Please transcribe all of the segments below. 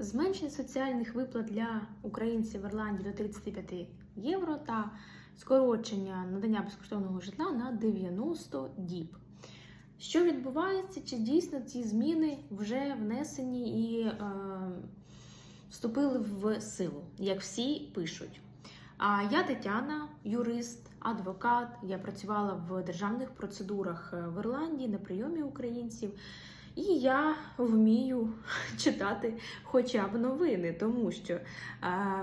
Зменшення соціальних виплат для українців в Ірландії до 35 євро та скорочення надання безкоштовного житла на 90 діб. Що відбувається? Чи дійсно ці зміни вже внесені і е, вступили в силу, як всі пишуть? А я Тетяна, юрист, адвокат. Я працювала в державних процедурах е, в Ірландії на прийомі українців. І я вмію читати хоча б новини, тому що, е,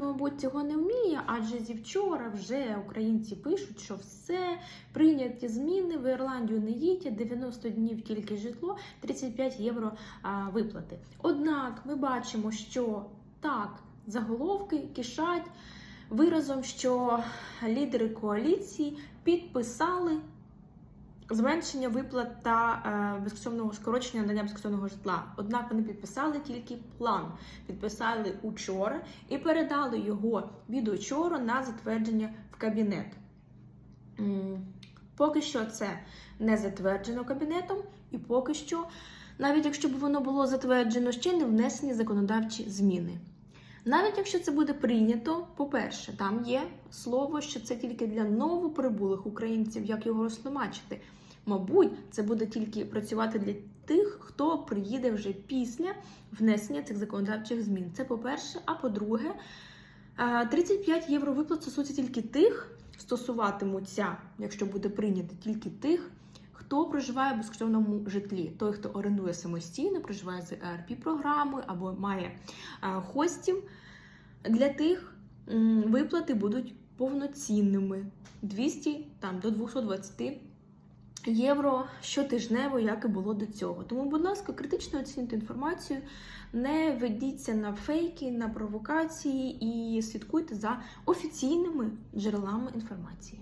мабуть, цього не вміє, адже зі вчора вже українці пишуть, що все прийняті зміни в Ірландію не їдьте, 90 днів тільки житло, 35 євро виплати. Однак ми бачимо, що так, заголовки кишать виразом, що лідери коаліції підписали зменшення виплат та е, безкоштовного скорочення надання безкоштовного житла. Однак вони підписали тільки план, підписали учора і передали його від учора на затвердження в кабінет. Поки що це не затверджено кабінетом, і поки що, навіть якщо б воно було затверджено, ще не внесені законодавчі зміни. Навіть якщо це буде прийнято, по-перше, там є слово, що це тільки для новоприбулих українців, як його розтлумачити. Мабуть, це буде тільки працювати для тих, хто приїде вже після внесення цих законодавчих змін. Це по-перше, а по-друге, е, 35 євро виплат стосується тільки тих, стосуватимуться, якщо буде прийнято, тільки тих, хто проживає в безкоштовному житлі. Той, хто орендує самостійно, проживає з erp програмою або має е, хостів. Для тих виплати будуть повноцінними 200 там, до 220 євро щотижнево, як і було до цього. Тому, будь ласка, критично оцінюйте інформацію, не ведіться на фейки, на провокації і слідкуйте за офіційними джерелами інформації.